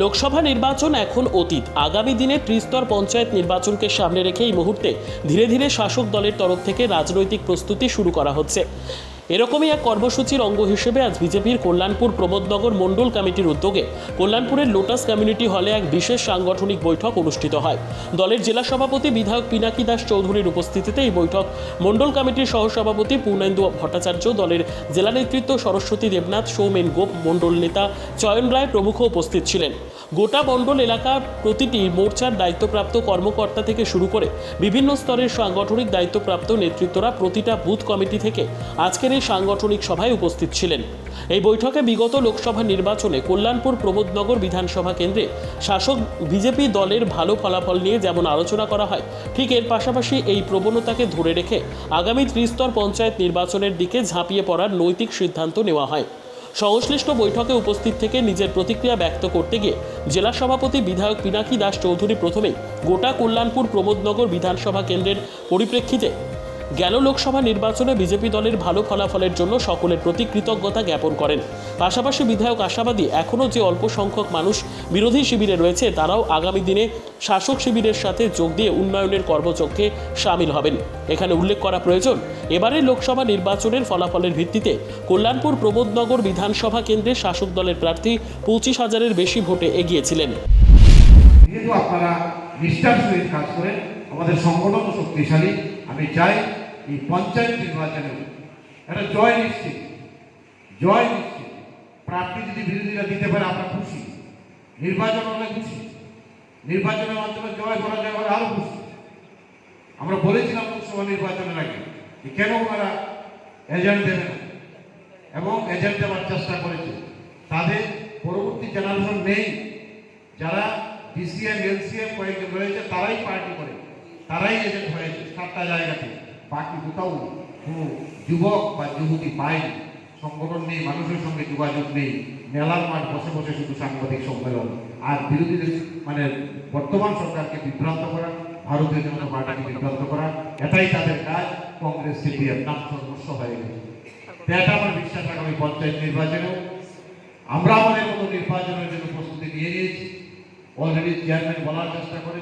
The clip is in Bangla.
লোকসভা নির্বাচন এখন অতীত। আগামী দিনে ত্রিস্তর পঞ্চায়েত নির্বাচনকে সামনে রেখে এই মুহূর্তে ধীরে ধীরে শাসক দলের তরফ থেকে রাজনৈতিক প্রস্তুতি শুরু করা হচ্ছে। এরকমই এক কর্মসূচির অঙ্গ হিসেবে আজ বিজেপির কল্যাণপুর প্রমোদনগর মণ্ডল কমিটির উদ্যোগে কল্যাণপুরের লোটাস কমিউনিটি হলে এক বিশেষ সাংগঠনিক বৈঠক অনুষ্ঠিত হয়। দলের জেলা সভাপতি বিধায়ক পিনাকি দাস চৌধুরীর উপস্থিতিতে এই বৈঠক। মণ্ডল কমিটির সহসভাপতি পূর্ণেন্দু ভট্টাচার্য, দলের জেলা নেতৃত্ব সরস্বতী দেবনাথ, সৌমেন গোপ, মণ্ডল নেতা চয়ন রায় প্রমুখ উপস্থিত ছিলেন। গোটা মণ্ডল এলাকার প্রতিটি মোর্চার দায়িত্বপ্রাপ্ত কর্মকর্তা থেকে শুরু করে বিভিন্ন স্তরের সাংগঠনিক দায়িত্বপ্রাপ্ত নেতৃত্বরা প্রতিটা বুথ কমিটি থেকে আজকের এই সাংগঠনিক সভায় উপস্থিত ছিলেন। এই বৈঠকে বিগত লোকসভা নির্বাচনে কল্যাণপুর প্রবোধনগর বিধানসভা কেন্দ্রে শাসক বিজেপি দলের ভালো ফলাফল নিয়ে যেমন আলোচনা করা হয়, ঠিক এর পাশাপাশি এই প্রবণতাকে ধরে রেখে আগামী ত্রিস্তর পঞ্চায়েত নির্বাচনের দিকে ঝাঁপিয়ে পড়ার নৈতিক সিদ্ধান্ত নেওয়া হয়। সংশ্লিষ্ট বৈঠকে উপস্থিত থেকে নিজের প্রতিক্রিয়া ব্যক্ত করতে গিয়ে জেলা সভাপতি বিধায়ক পিনাকি দাস চৌধুরী প্রথমেই গোটা কল্যাণপুর প্রমোদনগর বিধানসভা কেন্দ্রের পরিপ্রেক্ষিতে গেল লোকসভা নির্বাচনে বিজেপি দলের ভালো ফলাফলের জন্য সকলের প্রতি কৃতজ্ঞতা জ্ঞাপন করেন। পাশাপাশি বিধায়ক আশাবাদী এখনও যে অল্প সংখ্যক মানুষ বিরোধী শিবিরে রয়েছে, তারাও আগামী দিনে শাসক শিবিরের সাথে যোগ দিয়ে উন্নয়নের কর্মচক্ষে সামিল হবেন। এখানে উল্লেখ করা প্রয়োজন এবারের লোকসভা নির্বাচনের ফলাফলের ভিত্তিতে কল্যাণপুর প্রবোধনগর বিধানসভা কেন্দ্রে শাসক দলের প্রার্থী পঁচিশ হাজারের বেশি ভোটে এগিয়েছিলেন। আপনারা নিষ্ঠার সহিত কাজ করেন, আমাদের সংগঠন শক্তিশালী। আমি চাই এই পঞ্চায়েত নির্বাচনে একটা জয় নিশ্চিত জয় নিশ্চিত। প্রার্থী যদি বিরোধীরা দিতে পারে, আমরা খুশি। নির্বাচন হলে খুশি। নির্বাচনের মাধ্যমে জয় করা যায় আমরা আরও খুশি। আমরা বলেছিলাম লোকসভা নির্বাচনের আগে যে কেন ওনারা এজেন্ট দেবে না? এবং এজেন্ট দেওয়ার চেষ্টা করেছে। তাদের পরবর্তী জেনারেশন নেই। যারা ডিসিএম এলসিএম কয়েকজন রয়েছে, তারাই পার্টি করে। তারাই এজেন্ট হয়েছে সাতটা জায়গাতে। বাকি কোথাও কোনো যুবক বা যুবতী পায়নি সংগঠন নেই, মানুষের সঙ্গে যোগাযোগ নেই। মেলার মাঠ বসে বসে শুধু সাংবাদিক সম্মেলন। আর বিরোধীদের মানে বর্তমান সরকারকে বিভ্রান্ত করা, ভারতীয় জনতা পার্টিকে বিভ্রান্ত করা, এটাই তাদের কাজ। কংগ্রেস, সিপিএম, নাম সর্বস্ব হয়ে গেছে। এটা আমার বিশ্বাস, আগামী পঞ্চায়েত নির্বাচনেও। আমরা আমাদের মতো নির্বাচনের জন্য প্রস্তুতি নিয়ে নিয়েছি। অলরেডি চেয়ারম্যান বলার চেষ্টা আমাদের